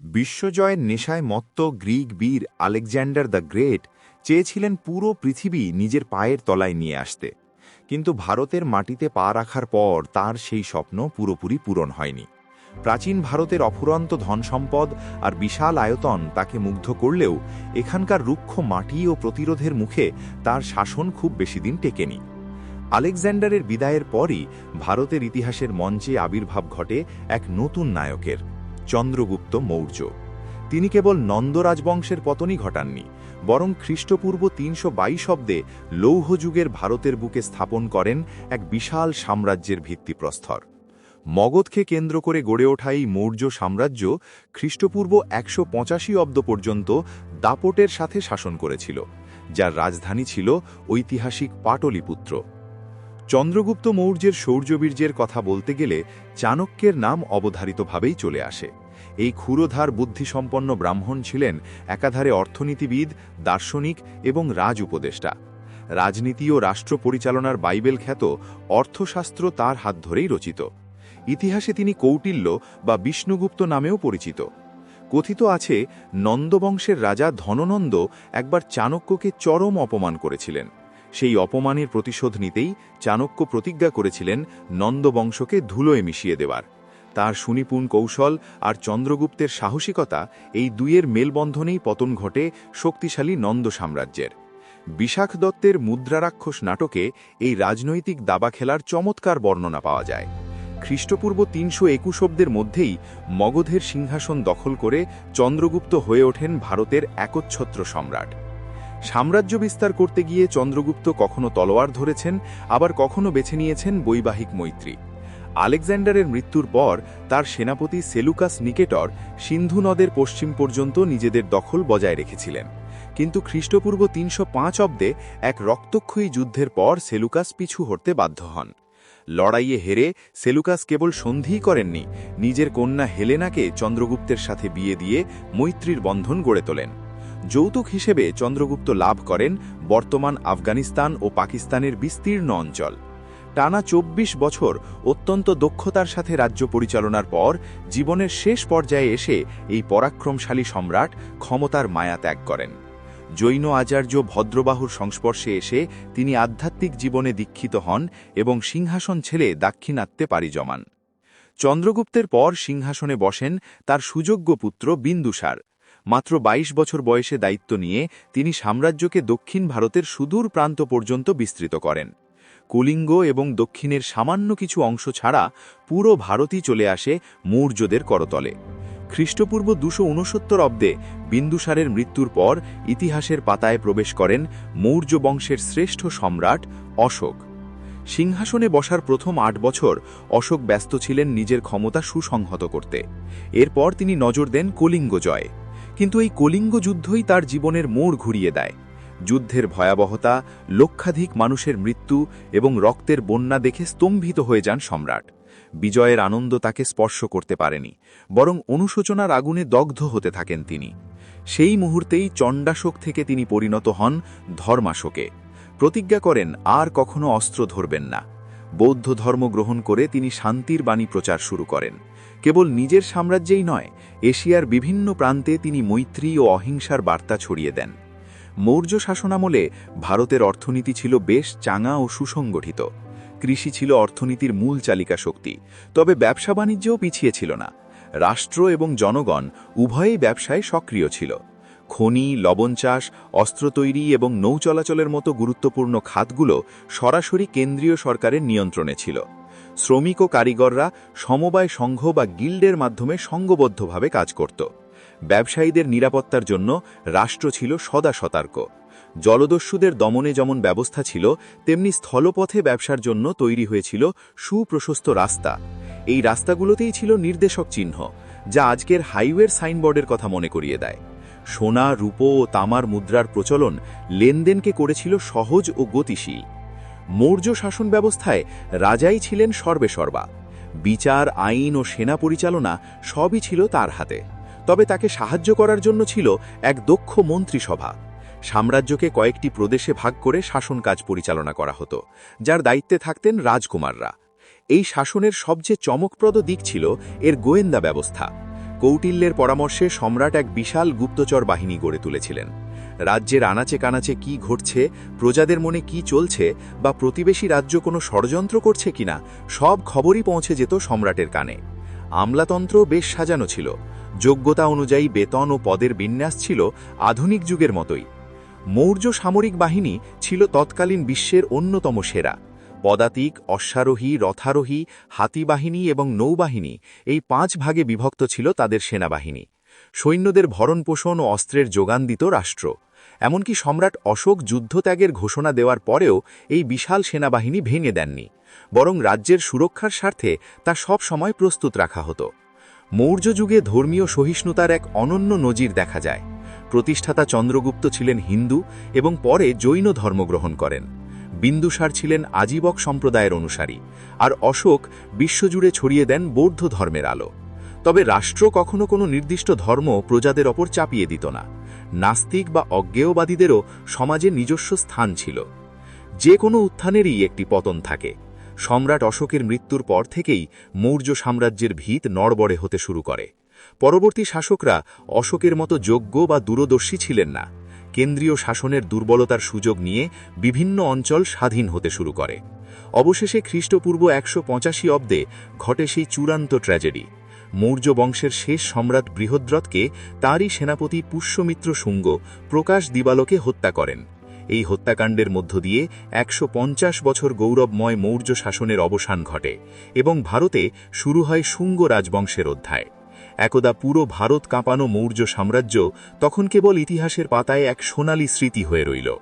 বিশ্বজয়ের নেশায় মত্ত গ্রিক বীর আলেকজান্ডার দ্য গ্রেট চেয়েছিলেন পুরো পৃথিবী নিজের পায়ের তলায় নিয়ে আসতে। কিন্তু ভারতের মাটিতে পা রাখার পর তার সেই স্বপ্ন পুরোপুরি পূরণ হয়নি। প্রাচীন ভারতের অফুরন্ত ধনসম্পদ আর বিশাল আয়তন তাকে মুগ্ধ করলেও এখানকার রুক্ষ মাটি ও প্রতিরোধের মুখে তার শাসন খুব বেশি দিন টেকেনি। আলেকজান্ডারের বিদায়ের পরই ভারতের ইতিহাসের মঞ্চে আবির্ভাব ঘটে এক নতুন নায়কের। চন্দ্রগুপ্ত মৌর্য। তিনি কেবল নন্দ রাজবংশের পতনই ঘটাননি, বরং খ্রিস্টপূর্ব তিনশো বাইশ অব্দে লৌহযুগের ভারতের বুকে স্থাপন করেন এক বিশাল সাম্রাজ্যের ভিত্তিপ্রস্তর। মগধকে কেন্দ্র করে গড়ে ওঠা এই মৌর্য সাম্রাজ্য খ্রিস্টপূর্ব একশো পঁচাশি অব্দ পর্যন্ত দাপটের সাথে শাসন করেছিল, যার রাজধানী ছিল ঐতিহাসিক পাটলিপুত্র। চন্দ্রগুপ্ত মৌর্যের শৌর্যবীর্যের কথা বলতে গেলে চাণক্যের নাম অবধারিতভাবেই চলে আসে। এই ক্ষুরোধার বুদ্ধিসম্পন্ন ব্রাহ্মণ ছিলেন একাধারে অর্থনীতিবিদ, দার্শনিক এবং রাজ উপদেষ্টা। রাজনীতি ও রাষ্ট্র পরিচালনার বাইবেল খ্যাত অর্থশাস্ত্র তার হাত ধরেই রচিত। ইতিহাসে তিনি কৌটিল্য বা বিষ্ণুগুপ্ত নামেও পরিচিত। কথিত আছে, নন্দবংশের রাজা ধননন্দ একবার চাণক্যকে চরম অপমান করেছিলেন। সেই অপমানের প্রতিশোধ নিতেই চাণক্য প্রতিজ্ঞা করেছিলেন নন্দবংশকে ধুলোয় মিশিয়ে দেওয়ার। তার সুনিপুণ কৌশল আর চন্দ্রগুপ্তের সাহসিকতা এই দুইয়ের মেলবন্ধনেই পতন ঘটে শক্তিশালী নন্দ সাম্রাজ্যের। বিশাখ দত্তের মুদ্রারাক্ষস নাটকে এই রাজনৈতিক দাবা খেলার চমৎকার বর্ণনা পাওয়া যায়। খ্রিস্টপূর্ব তিনশো একুশ অব্দের মধ্যেই মগধের সিংহাসন দখল করে চন্দ্রগুপ্ত হয়ে ওঠেন ভারতের একচ্ছত্র সম্রাট। সাম্রাজ্য বিস্তার করতে গিয়ে চন্দ্রগুপ্ত কখনো তলোয়ার ধরেছেন, আবার কখনো বেছে নিয়েছেন বৈবাহিক মৈত্রী। আলেকজান্ডারের মৃত্যুর পর তার সেনাপতি সেলুকাস নিকেটর সিন্ধু নদের পশ্চিম পর্যন্ত নিজেদের দখল বজায় রেখেছিলেন। কিন্তু খ্রিস্টপূর্ব তিনশো পাঁচ অব্দে এক রক্তক্ষয়ী যুদ্ধের পর সেলুকাস পিছু হটতে বাধ্য হন। লড়াইয়ে হেরে সেলুকাস কেবল সন্ধিই করেননি, নিজের কন্যা হেলেনাকে চন্দ্রগুপ্তের সাথে বিয়ে দিয়ে মৈত্রীর বন্ধন গড়ে তোলেন। যৌতুক হিসেবে চন্দ্রগুপ্ত লাভ করেন বর্তমান আফগানিস্তান ও পাকিস্তানের বিস্তীর্ণ অঞ্চল। টানা ২৪ বছর অত্যন্ত দক্ষতার সাথে রাজ্য পরিচালনার পর জীবনের শেষ পর্যায়ে এসে এই পরাক্রমশালী সম্রাট ক্ষমতার মায়া ত্যাগ করেন। জৈন আচার্য ভদ্রবাহুর সংস্পর্শে এসে তিনি আধ্যাত্মিক জীবনে দীক্ষিত হন এবং সিংহাসন ছেড়ে দাক্ষিণাত্যে পাড়ি জমান। চন্দ্রগুপ্তের পর সিংহাসনে বসেন তার সুযোগ্য পুত্র বিন্দুসার। মাত্র ২২ বছর বয়সে দায়িত্ব নিয়ে তিনি সাম্রাজ্যকে দক্ষিণ ভারতের সুদূর প্রান্ত পর্যন্ত বিস্তৃত করেন। কলিঙ্গ এবং দক্ষিণের সামান্য কিছু অংশ ছাড়া পুরো ভারতই চলে আসে মৌর্যদের করতলে। খ্রিস্টপূর্ব দুশো উনসত্তর অব্দে বিন্দুসারের মৃত্যুর পর ইতিহাসের পাতায় প্রবেশ করেন মৌর্য বংশের শ্রেষ্ঠ সম্রাট অশোক। সিংহাসনে বসার প্রথম আট বছর অশোক ব্যস্ত ছিলেন নিজের ক্ষমতা সুসংহত করতে। এরপর তিনি নজর দেন কলিঙ্গ জয়। কিন্তু এই কলিঙ্গ যুদ্ধই তার জীবনের মোড় ঘুরিয়ে দেয়। যুদ্ধের ভয়াবহতা, লক্ষাধিক মানুষের মৃত্যু এবং রক্তের বন্যা দেখে স্তম্ভিত হয়ে যান সম্রাট। বিজয়ের আনন্দ তাকে স্পর্শ করতে পারেনি, বরং অনুশোচনার আগুনে দগ্ধ হতে থাকেন তিনি। সেই মুহূর্তেই চণ্ডাশোক থেকে তিনি পরিণত হন ধর্মাশোকে। প্রতিজ্ঞা করেন, আর কখনো অস্ত্র ধরবেন না। বৌদ্ধ ধর্ম গ্রহণ করে তিনি শান্তির বাণী প্রচার শুরু করেন। কেবল নিজের সাম্রাজ্যেই নয়, এশিয়ার বিভিন্ন প্রান্তে তিনি মৈত্রী ও অহিংসার বার্তা ছড়িয়ে দেন। মৌর্য শাসনামলে ভারতের অর্থনীতি ছিল বেশ চাঙা ও সুসংগঠিত। কৃষি ছিল অর্থনীতির মূল চালিকা শক্তি, তবে ব্যবসা বাণিজ্যও পিছিয়ে ছিল না। রাষ্ট্র এবং জনগণ উভয়েই ব্যবসায় সক্রিয় ছিল। খনি, লবণ চাষ, অস্ত্র তৈরি এবং নৌ চলাচলের মতো গুরুত্বপূর্ণ খাতগুলো সরাসরি কেন্দ্রীয় সরকারের নিয়ন্ত্রণে ছিল। শ্রমিক ও কারিগররা সমবায় সংঘ বা গিল্ডের মাধ্যমে সংঘবদ্ধভাবে কাজ করত। ব্যবসায়ীদের নিরাপত্তার জন্য রাষ্ট্র ছিল সদা সতর্ক। জলদস্যুদের দমনে যেমন ব্যবস্থা ছিল, তেমনি স্থলপথে ব্যবসার জন্য তৈরি হয়েছিল সুপ্রশস্ত রাস্তা। এই রাস্তাগুলোতেই ছিল নির্দেশক চিহ্ন, যা আজকের হাইওয়ের সাইনবোর্ডের কথা মনে করিয়ে দেয়। সোনা, রূপো ও তামার মুদ্রার প্রচলন লেনদেনকে করেছিল সহজ ও গতিশীল। মৌর্য শাসন ব্যবস্থায় রাজাই ছিলেন সর্বেসর্বা। বিচার, আইন ও সেনা পরিচালনা সবই ছিল তার হাতে। তবে তাকে সাহায্য করার জন্য ছিল এক দক্ষ মন্ত্রিসভা। সাম্রাজ্যকে কয়েকটি প্রদেশে ভাগ করে শাসন কাজ পরিচালনা করা হতো, যার দায়িত্বে থাকতেন রাজকুমাররা। এই শাসনের সবচেয়ে চমকপ্রদ দিক ছিল এর গোয়েন্দা ব্যবস্থা। কৌটিল্যের পরামর্শে সম্রাট এক বিশাল গুপ্তচর বাহিনী গড়ে তুলেছিলেন। রাজ্যের আনাচে কানাচে কি ঘটছে, প্রজাদের মনে কি চলছে বা প্রতিবেশী রাজ্য কোনো ষড়যন্ত্র করছে কিনা, সব খবরই পৌঁছে যেত সম্রাটের কানে। আমলাতন্ত্র বেশ সাজানো ছিল। যোগ্যতা অনুযায়ী বেতন ও পদের বিন্যাস ছিল আধুনিক যুগের মতোই। মৌর্য সামরিক বাহিনী ছিল তৎকালীন বিশ্বের অন্যতম সেরা। পদাতিক অশ্বারোহী, রথারোহী, হাতিবাহিনী এবং নৌবাহিনী এই পাঁচ ভাগে বিভক্ত ছিল তাদের সেনাবাহিনী। সৈন্যদের ভরণপোষণ ও অস্ত্রের যোগান দিত রাষ্ট্র। এমনকি সম্রাট অশোক যুদ্ধত্যাগের ঘোষণা দেওয়ার পরেও এই বিশাল সেনাবাহিনী ভেঙে দেননি, বরং রাজ্যের সুরক্ষার স্বার্থে তা সব সময় প্রস্তুত রাখা হতো। মৌর্য যুগে ধর্মীয় সহিষ্ণুতার এক অনন্য নজির দেখা যায়। প্রতিষ্ঠাতা চন্দ্রগুপ্ত ছিলেন হিন্দু এবং পরে জৈন ধর্ম গ্রহণ করেন। বিন্দুসার ছিলেন আজীবক সম্প্রদায়ের অনুসারী, আর অশোক বিশ্বজুড়ে ছড়িয়ে দেন বৌদ্ধ ধর্মের আলো। তবে রাষ্ট্র কখনো কোনো নির্দিষ্ট ধর্ম প্রজাদের ওপর চাপিয়ে দিত না। নাস্তিক বা অজ্ঞেয়বাদীদেরও সমাজে নিজস্ব স্থান ছিল। যে কোনো উত্থানেরই একটি পতন থাকে। সম্রাট অশোকের মৃত্যুর পর থেকেই মৌর্য সাম্রাজ্যের ভিত নড়বড়ে হতে শুরু করে। পরবর্তী শাসকরা অশোকের মতো যোগ্য বা দূরদর্শী ছিলেন না। কেন্দ্রীয় শাসনের দুর্বলতার সুযোগ নিয়ে বিভিন্ন অঞ্চল স্বাধীন হতে শুরু করে। অবশেষে খ্রিস্টপূর্ব একশো পঁচাশি অব্দে ঘটে সেই চূড়ান্ত ট্র্যাজেডি। মৌর্য বংশের শেষ সম্রাট বৃহদ্রথকে তাঁরই সেনাপতি পুষ্যমিত্র শুঙ্গ প্রকাশ দিবালোকে হত্যা করেন। এই হত্যাকাণ্ডের মধ্য দিয়ে একশো পঞ্চাশ বছর গৌরবময় মৌর্য শাসনের অবসান ঘটে এবং ভারতে শুরু হয় শুঙ্গ রাজবংশের অধ্যায়। একদা পুরো ভারত কাঁপানো মৌর্য সাম্রাজ্য তখন কেবল ইতিহাসের পাতায় এক সোনালী স্মৃতি হয়ে রইল।